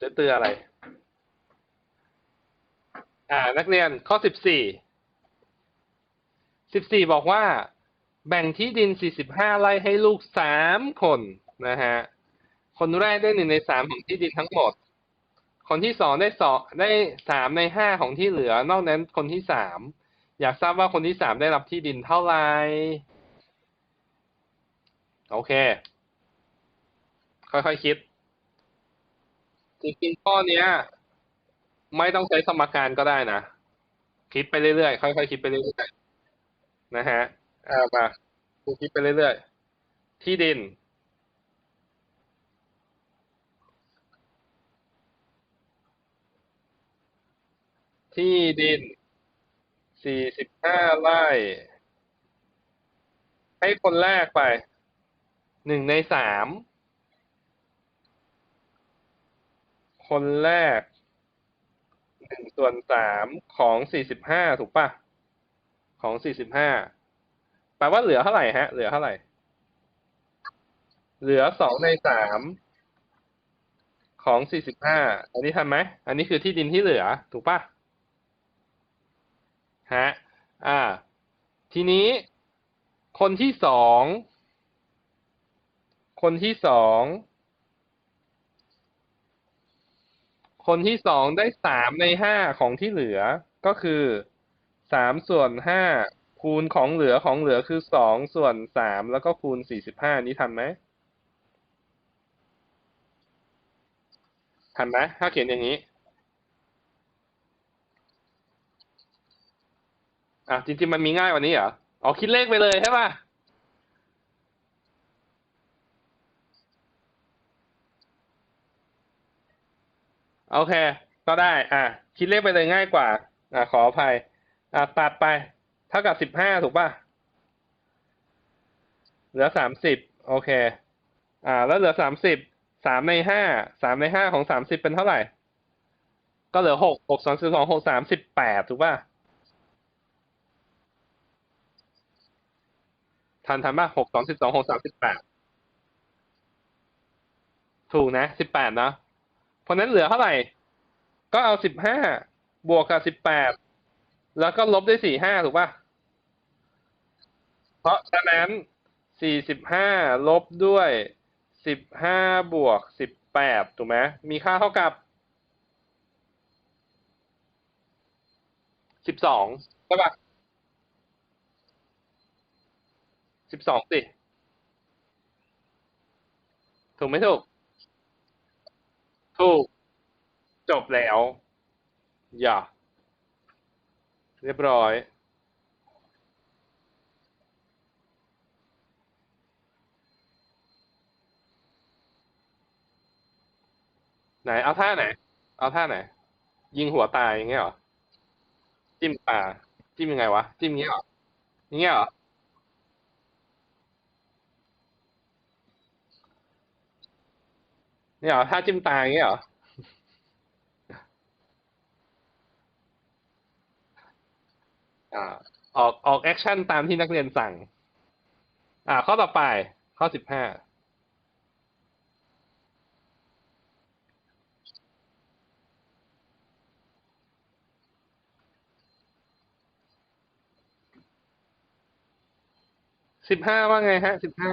จะเตือนอะไร อ่า นักเรียนข้อสิบสี่ สิบสี่บอกว่า แบ่งที่ดินสี่สิบห้าไร่ให้ลูกสามคนนะฮะ คนแรกได้หนึ่งในสามของที่ดินทั้งหมด คนที่สองได้สองได้สามในห้าของที่เหลือ นอกนั้นคนที่สาม อยากทราบว่าคนที่สามได้รับที่ดินเท่าไหร่ โอเค ค่อยๆคิด จริงๆข้อเนี้ย ไม่ต้องใช้สมการก็ได้นะคิดไปเรื่อยๆค่อยๆคิดไปเรื่อยๆนะฮะอ่ามาดูคิดไปเรื่อยๆที่ดิน ที่ดินสี่สิบห้าไร่ ให้คนแรกไปหนึ่งในสาม คนแรกหนึ่งส่วนสามของสี่สิบห้าถูกปะของสี่สิบห้าแปลว่าเหลือเท่าไหร่ฮะ เหลือเท่าไหร่ เหลือสองในสามของสี่สิบห้าอันนี้ทันไหม อันนี้คือที่ดินที่เหลือ ถูกปะฮะ อ่า ทีนี้ คนที่สอง คนที่สอง คนที่สองได้สามในห้าของที่เหลือก็คือสามส่วนห้าคูณของเหลือของเหลือคือสองส่วนสามแล้วก็คูณสี่สิบห้านี้ทันไหมทันไหมถ้าเขียนอย่างนี้อะจริงๆมันมีง่ายกว่านี้เหรออ๋อคิดเลขไปเลยใช่ป่ะ โอเค ก็ได้ อะ คิดเลขไปเลยง่ายกว่า อะ ขออภัย อะ ตัดไป เท่ากับสิบห้าถูกป่ะ เหลือสามสิบ โอเค อ่า แล้วเหลือสามสิบ สามในห้า สามในห้าของสามสิบเป็นเท่าไหร่ ก็เหลือหกหกสองสิบสองหกสามสิบแปดถูกป่ะ ทันทันป่ะหกสองสิบสองหกสามสิบแปด ถูกนะสิบแปดเนาะ เพราะนั้นเหลือเท่าไหร่ ก็เอาสิบห้าบวกกับสิบแปดแล้วก็ลบด้วยสี่ห้าถูกป่ะ เพราะฉะนั้นสี่สิบห้าลบด้วยสิบห้าบวกสิบแปดถูกไหมมีค่าเท่ากับสิบสองใช่ป่ะสิบสองสิถูกไหมถูก ถูก จบแล้ว อย่า เรียบร้อย ไหน เอาท่าไหน เอาท่าไหน ยิงหัวตายอย่างเงี้ยเหรอ จิ้มตา จิ้มยังไงวะ จิ้มอย่างเงี้ยเหรออย่างเงี้ยเหรอ เนี่ยเหรอท่าจิ้มตาอย่างเงี้ยเหรออ่าออกออกแอคชั่นตามที่นักเรียนสั่ง อ่า ข้อต่อไป ข้อสิบห้าสิบห้าว่าไงฮะสิบห้า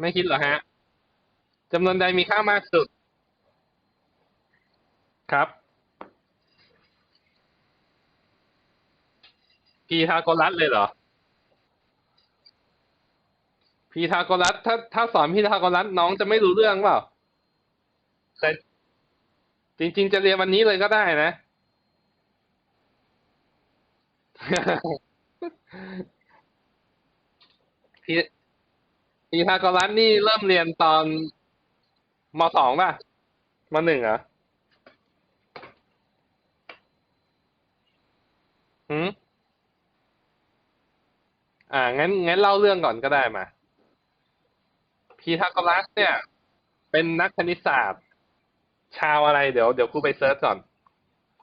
ไม่คิดเหรอฮะจำนวนใดมีค่ามากสุด ครับ พีทาโกรัสเลยเหรอ พีทาโกรัสถ้าถ้าสอนพีทาโกรัสน้องจะไม่รู้เรื่องเปล่าแต่จริง ๆ จะเรียนวันนี้เลยก็ได้นะ พี พีทาโกรัสนี่เริ่มเรียนตอนมสองป่ะมหนึ่งเหรอหืมอ่า งั้น งั้นเล่าเรื่องก่อนก็ได้มา พีทาโกรัสเนี่ย เป็นนักคณิตศาสตร์ ชาวอะไร เดี๋ยว เดี๋ยวครูไปเซิร์ชก่อน